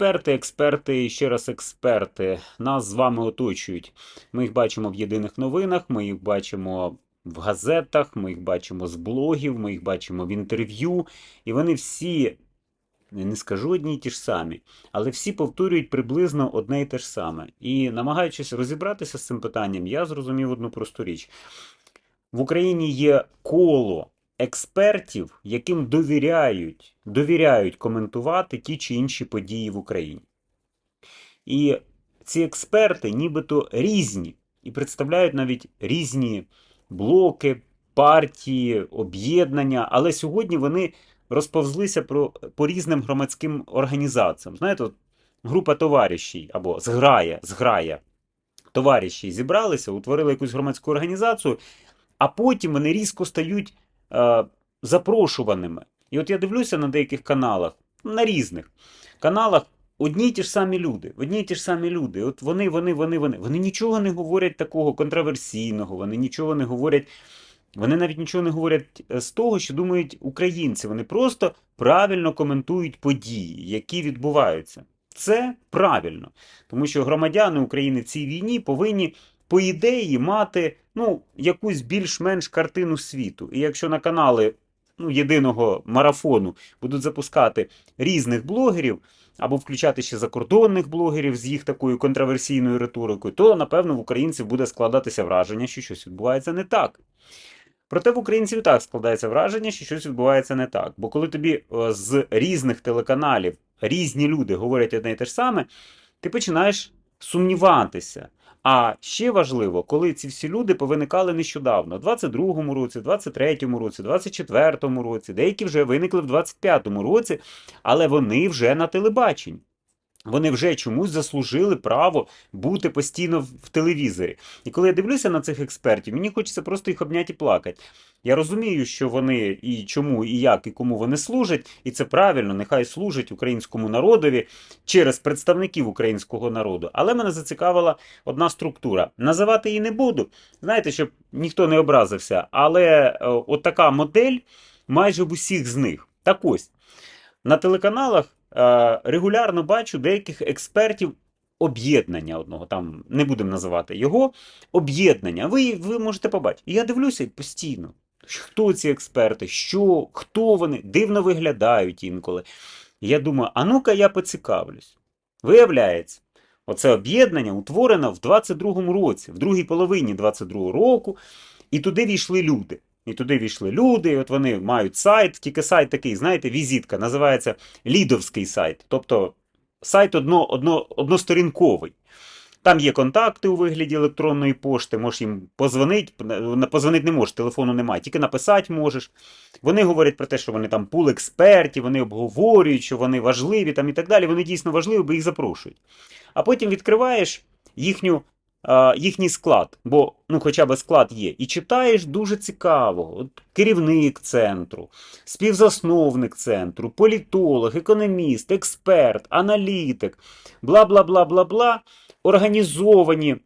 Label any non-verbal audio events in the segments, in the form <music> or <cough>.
Експерти, експерти і ще раз експерти нас з вами оточують. Ми їх бачимо в єдиних новинах, ми їх бачимо в газетах, ми їх бачимо з блогів, ми їх бачимо в інтерв'ю. І вони всі, не скажу одні й ті ж самі, але всі повторюють приблизно одне й те ж саме. І намагаючись розібратися з цим питанням, я зрозумів одну просту річ. В Україні є коло експертів, яким довіряють, довіряють коментувати ті чи інші події в Україні. І ці експерти нібито різні і представляють навіть різні блоки, партії, об'єднання, але сьогодні вони розповзлися про, по різним громадським організаціям. Знаєте, от група товаришів або зграя, зграя товариші зібралися, утворили якусь громадську організацію, а потім вони різко стають е, запрошуваними. І от я дивлюся на деяких каналах, на різних каналах. Одні й ті ж самі люди, одні й ті ж самі люди. От вони, вони, вони, вони. Вони нічого не говорять такого контроверсійного, вони нічого не говорять. Вони навіть нічого не говорять е, з того, що думають українці. Вони просто правильно коментують події, які відбуваються. Це правильно, тому що громадяни України в цій війні повинні, по ідеї, мати ну, якусь більш-менш картину світу. І якщо на канали ну, єдиного марафону будуть запускати різних блогерів, або включати ще закордонних блогерів з їх такою контроверсійною риторикою, то напевно в українців буде складатися враження, що щось відбувається не так. Проте в українців і так складається враження, що щось відбувається не так. Бо коли тобі е, з різних телеканалів різні люди говорять одне і те ж саме, ти починаєш сумніватися. А ще важливо, коли ці всі люди повиникали нещодавно, в 22-му році, 23-му році, 24-му році, деякі вже виникли в 25-му році, але вони вже на телебаченні. Вони вже чомусь заслужили право бути постійно в- телевізорі. І коли я дивлюся на цих експертів, мені хочеться просто їх обняти і плакати. Я розумію, що вони і чому, і як, і кому вони служать, і це правильно, нехай служать українському народові через представників українського народу. Але мене зацікавила одна структура. Називати її не буду, знаєте, щоб ніхто не образився. Але е, от така модель майже в усіх з них. Так ось, на телеканалах регулярно бачу деяких експертів об'єднання одного, там не будемо називати його, об'єднання. Ви, ви можете побачити. І я дивлюся постійно. Хто ці експерти, що, хто вони, дивно виглядають інколи. Я думаю, а ну-ка я поцікавлюсь. Виявляється, оце об'єднання утворено в 22-му році, в другій половині 22-го року, і туди війшли люди. І туди війшли люди, і от вони мають сайт, тільки сайт такий, знаєте, візитка, називається лідовський сайт. Тобто сайт одно, одно, односторінковий. Там є контакти у вигляді електронної пошти, можеш їм позвонити, позвонити не можеш, телефону немає, тільки написати можеш. Вони говорять про те, що вони там пул експертів, вони обговорюють, що вони важливі там і так далі. Вони дійсно важливі, бо їх запрошують. А потім відкриваєш їхню, їхній склад, бо ну, хоча б склад є, і читаєш дуже цікаво. От, керівник центру, співзасновник центру, політолог, економіст, експерт, аналітик, бла бла бла бла бла, організовані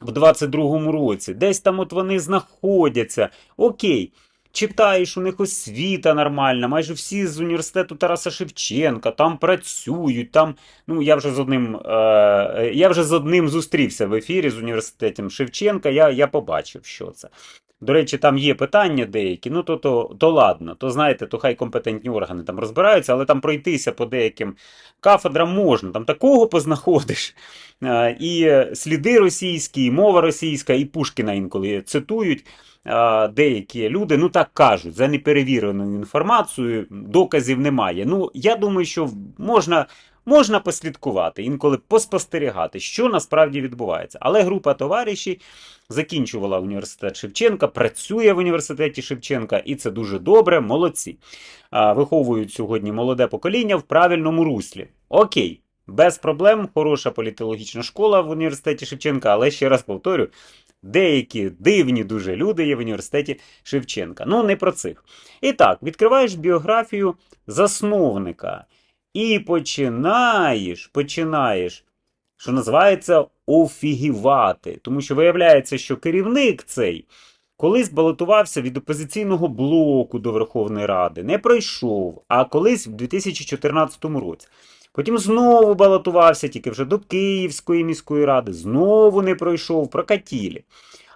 в 22-му році. Десь там от вони знаходяться. Окей. Читаєш, у них освіта нормальна, майже всі з університету Тараса Шевченка, там працюють, там. Ну, я вже з одним, е, я вже з одним зустрівся в ефірі з університетом Шевченка, я, я побачив, що це. До речі, там є питання деякі, ну то, то, то ладно, то знаєте, то хай компетентні органи там розбираються, але там пройтися по деяким кафедрам можна, там такого познаходиш. Е, І сліди російські, і мова російська, і Пушкіна інколи цитують е, деякі люди, ну так кажуть, за неперевіреною інформацією, доказів немає. Ну, я думаю, що можна. Можна послідкувати, інколи поспостерігати, що насправді відбувається. Але група товаришів закінчувала університет Шевченка, працює в університеті Шевченка, і це дуже добре, молодці. Виховують сьогодні молоде покоління в правильному руслі. Окей, без проблем, хороша політологічна школа в університеті Шевченка, але ще раз повторю. Деякі дивні дуже люди є в університеті Шевченка. Ну, не про цих. І так, відкриваєш біографію засновника і починаєш, починаєш, що називається, офігівати. Тому що виявляється, що керівник цей колись балотувався від опозиційного блоку до Верховної Ради, не пройшов, а колись в 2014 році. Потім знову балотувався, тільки вже до Київської міської ради, знову не пройшов, прокатілі.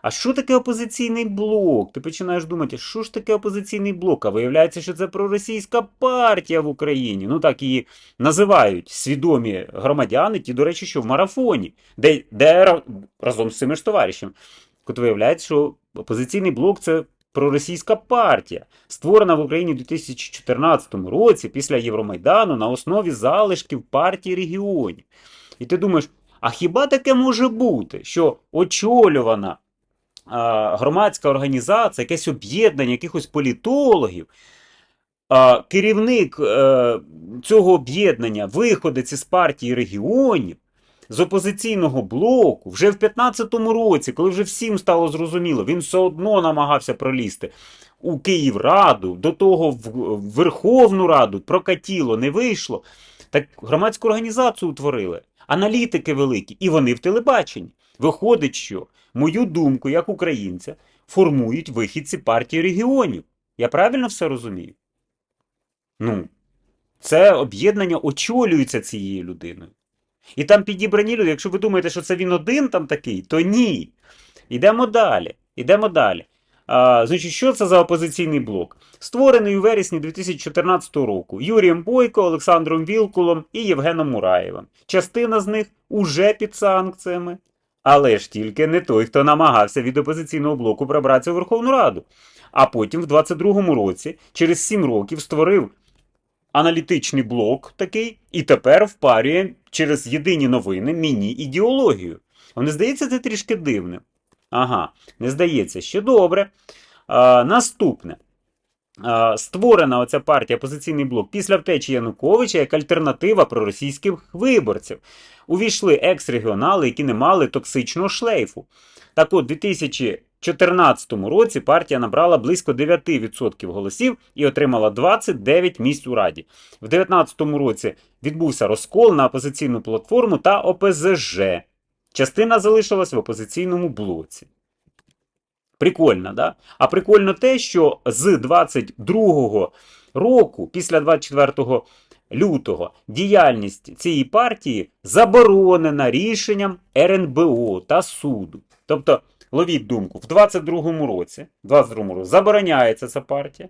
А що таке опозиційний блок? Ти починаєш думати, що ж таке опозиційний блок? А виявляється, що це проросійська партія в Україні. Ну так її називають свідомі громадяни, ті, до речі, що в марафоні, де, де разом з цими ж товаришами. От виявляється, що опозиційний блок це проросійська партія, створена в Україні у 2014 році після Євромайдану на основі залишків партії регіонів. І ти думаєш, а хіба таке може бути, що очолювана громадська організація, якесь об'єднання якихось політологів, керівник е, цього об'єднання, виходець із партії регіонів, з опозиційного блоку, вже в 2015 році, коли вже всім стало зрозуміло, він все одно намагався пролізти у Київраду, до того в Верховну Раду, прокатіло, не вийшло. Так громадську організацію утворили, аналітики великі, і вони в телебаченні. Виходить, що мою думку, як українця, формують вихідці партії регіонів. Я правильно все розумію? Ну, це об'єднання очолюється цією людиною. І там підібрані люди. Якщо ви думаєте, що це він один там такий, то ні. Йдемо далі. Йдемо далі. Значить, що це за опозиційний блок? Створений у вересні 2014 року Юрієм Бойко, Олександром Вілкулом і Євгеном Мураєвим. Частина з них уже під санкціями. Але ж тільки не той, хто намагався від опозиційного блоку пробратися у Верховну Раду. А потім, в 22-му році, через 7 років, створив аналітичний блок такий, і тепер впарює через єдині новини міні-ідеологію. Вам не здається це трішки дивним? Ага, не здається, ще добре. А, наступне. А, створена оця партія опозиційний блок після втечі Януковича як альтернатива проросійських виборців. Увійшли екс-регіонали, які не мали токсичного шлейфу. Так от, у 2014 році партія набрала близько 9% голосів і отримала 29 місць у Раді. В 2019 році відбувся розкол на опозиційну платформу та ОПЗЖ. Частина залишилась в опозиційному блоці. Прикольно, да? А прикольно те, що з 22 року, після 24 лютого, діяльність цієї партії заборонена рішенням РНБО та суду. Тобто, ловіть думку, в 22 році, 22 році забороняється ця партія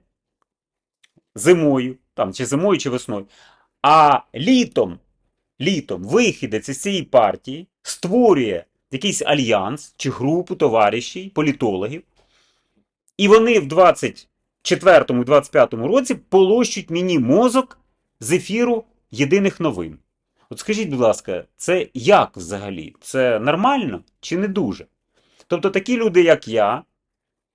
зимою, там, чи зимою, чи весною. А літом, літом вихідець із цієї партії створює якийсь альянс чи групу товаришів, політологів, і вони в 24-25 році полощуть мені мозок з ефіру єдиних новин. От скажіть, будь ласка, це як взагалі? Це нормально чи не дуже? Тобто такі люди, як я,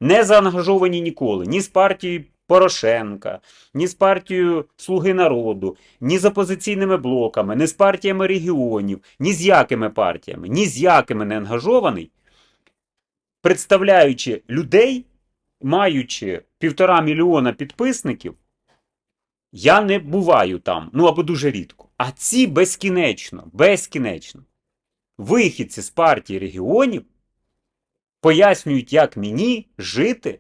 не заангажовані ніколи ні з партією Порошенка, ні з партією Слуги народу, ні з опозиційними блоками, ні з партіями регіонів, ні з якими партіями, ні з якими не ангажований, представляючи людей, маючи півтора мільйона підписників, я не буваю там, ну або дуже рідко. А ці безкінечно, безкінечно. Вихідці з партії регіонів пояснюють, як мені жити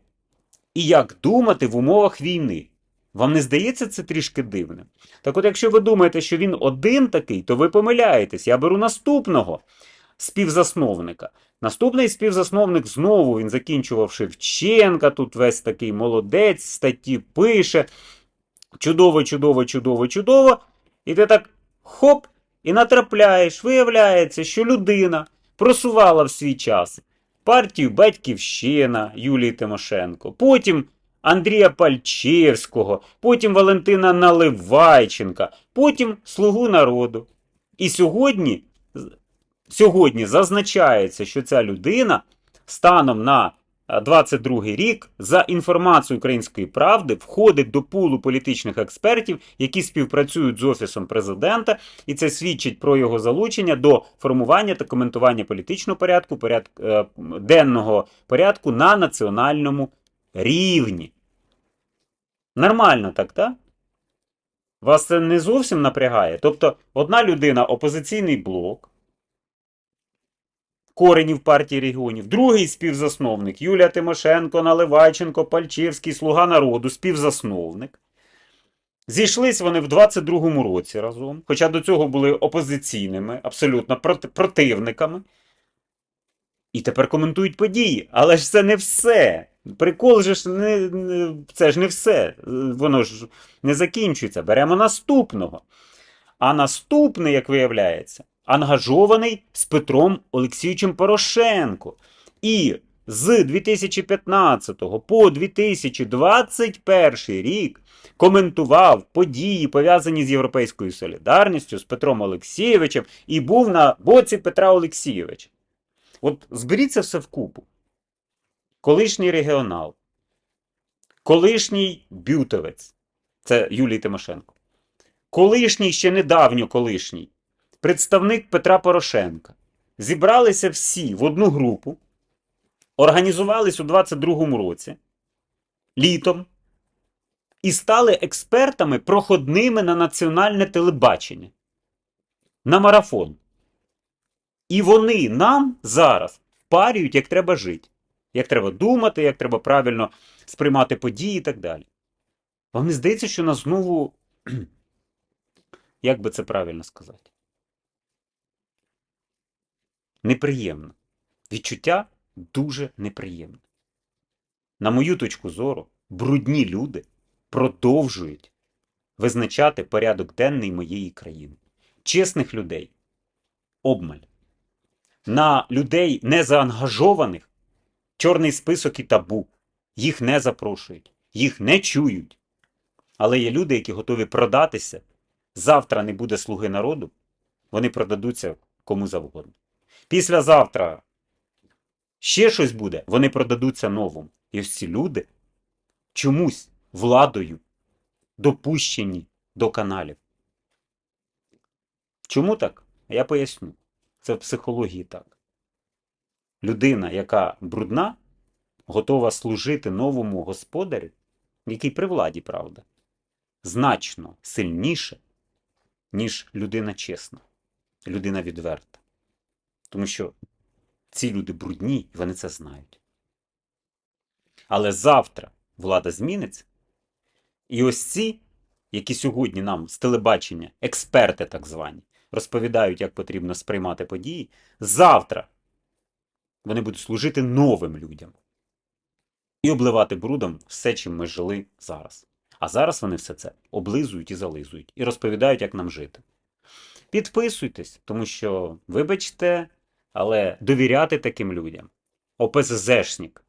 і як думати в умовах війни. Вам не здається це трішки дивним? Так от, якщо ви думаєте, що він один такий, то ви помиляєтесь. Я беру наступного співзасновника. Наступний співзасновник знову він закінчував Шевченка, тут весь такий молодець, статті пише. Чудово, чудово, чудово, чудово. І ти так хоп, і натрапляєш, виявляється, що людина просувала в свій час партію Батьківщина Юлії Тимошенко, потім Андрія Пальчевського, потім Валентина Наливайченка, потім Слугу народу. І сьогодні, сьогодні зазначається, що ця людина станом на 22 рік за інформацією Української правди входить до пулу політичних експертів, які співпрацюють з офісом президента, і це свідчить про його залучення до формування та коментування політичного порядку, порядку е, денного порядку на національному рівні. Нормально так, так? Вас це не зовсім напрягає. Тобто, одна людина опозиційний блок коренів партії регіонів, другий співзасновник Юлія Тимошенко, Наливайченко, Пальчевський, Слуга народу, співзасновник. Зійшлись вони в 22-му році разом, хоча до цього були опозиційними, абсолютно проти- противниками. І тепер коментують події. Але ж це не все. Прикол же ж не, це ж не все. Воно ж не закінчується. Беремо наступного. А наступний, як виявляється, ангажований з Петром Олексійовичем Порошенко. І з 2015 по 2021 рік коментував події, пов'язані з Європейською солідарністю, з Петром Олексійовичем, і був на боці Петра Олексійовича. От зберіться все вкупу. Колишній регіонал, колишній бютовець, це Юлій Тимошенко, колишній ще недавньо колишній, представник Петра Порошенка. Зібралися всі в одну групу, організувались у 22-му році, літом, і стали експертами проходними на національне телебачення, на марафон. І вони нам зараз впарюють, як треба жити, як треба думати, як треба правильно сприймати події і так далі. Вам не здається, що нас знову. <clears throat> Як би це правильно сказати? Неприємно. Відчуття дуже неприємне. На мою точку зору, брудні люди продовжують визначати порядок денний моєї країни. Чесних людей обмаль. На людей незаангажованих чорний список і табу. Їх не запрошують, їх не чують. Але є люди, які готові продатися. Завтра не буде слуги народу, вони продадуться кому завгодно. Післязавтра ще щось буде, вони продадуться новому. І ось ці люди чомусь владою допущені до каналів. Чому так? Я поясню. Це в психології так. Людина, яка брудна, готова служити новому господарю, який при владі, правда, значно сильніше, ніж людина чесна, людина відверта. Тому що ці люди брудні, і вони це знають. Але завтра влада зміниться, і ось ці, які сьогодні нам з телебачення, експерти так звані, розповідають, як потрібно сприймати події, завтра вони будуть служити новим людям і обливати брудом все, чим ми жили зараз. А зараз вони все це облизують і зализують, і розповідають, як нам жити. Підписуйтесь, тому що, вибачте, але довіряти таким людям. ОПЗЗшник,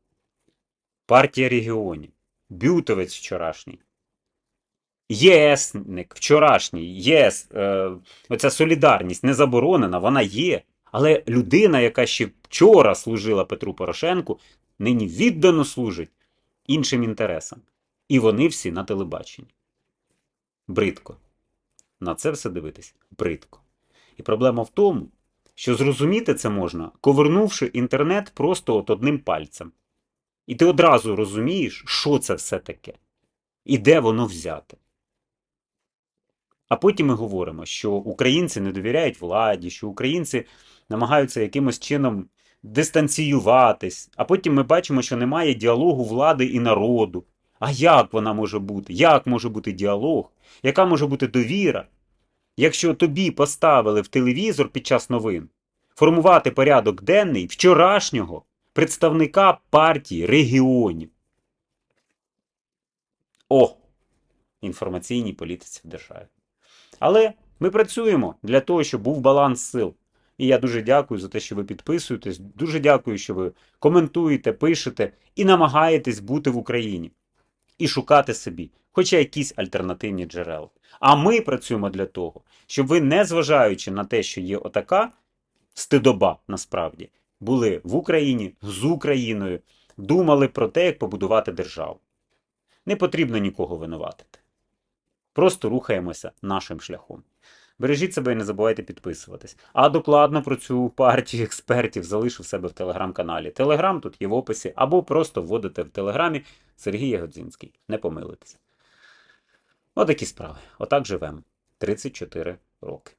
партія регіонів, Бютовець вчорашній, ЄСник вчорашній, ЄС, е, оця солідарність не заборонена, вона є. Але людина, яка ще вчора служила Петру Порошенку, нині віддано служить іншим інтересам. І вони всі на телебаченні. Бридко. На це все дивитись бридко. І проблема в тому, що зрозуміти це можна, ковернувши інтернет просто от одним пальцем. І ти одразу розумієш, що це все таке, і де воно взяте. А потім ми говоримо, що українці не довіряють владі, що українці намагаються якимось чином дистанціюватись, а потім ми бачимо, що немає діалогу влади і народу. А як вона може бути? Як може бути діалог? Яка може бути довіра? Якщо тобі поставили в телевізор під час новин формувати порядок денний вчорашнього представника партії регіонів. О! Інформаційній політиці в державі. Але ми працюємо для того, щоб був баланс сил. І я дуже дякую за те, що ви підписуєтесь. Дуже дякую, що ви коментуєте, пишете і намагаєтесь бути в Україні і шукати собі, хоча якісь альтернативні джерела. А ми працюємо для того, щоб ви, незважаючи на те, що є отака стидоба насправді, були в Україні з Україною, думали про те, як побудувати державу. Не потрібно нікого винуватити. Просто рухаємося нашим шляхом. Бережіть себе і не забувайте підписуватись. А докладно про цю партію експертів залишу в себе в телеграм-каналі. Телеграм тут є в описі, або просто вводите в телеграмі Сергій Ягодзінський. Не помилитеся. Отакі справи. Отак живемо. 34 роки.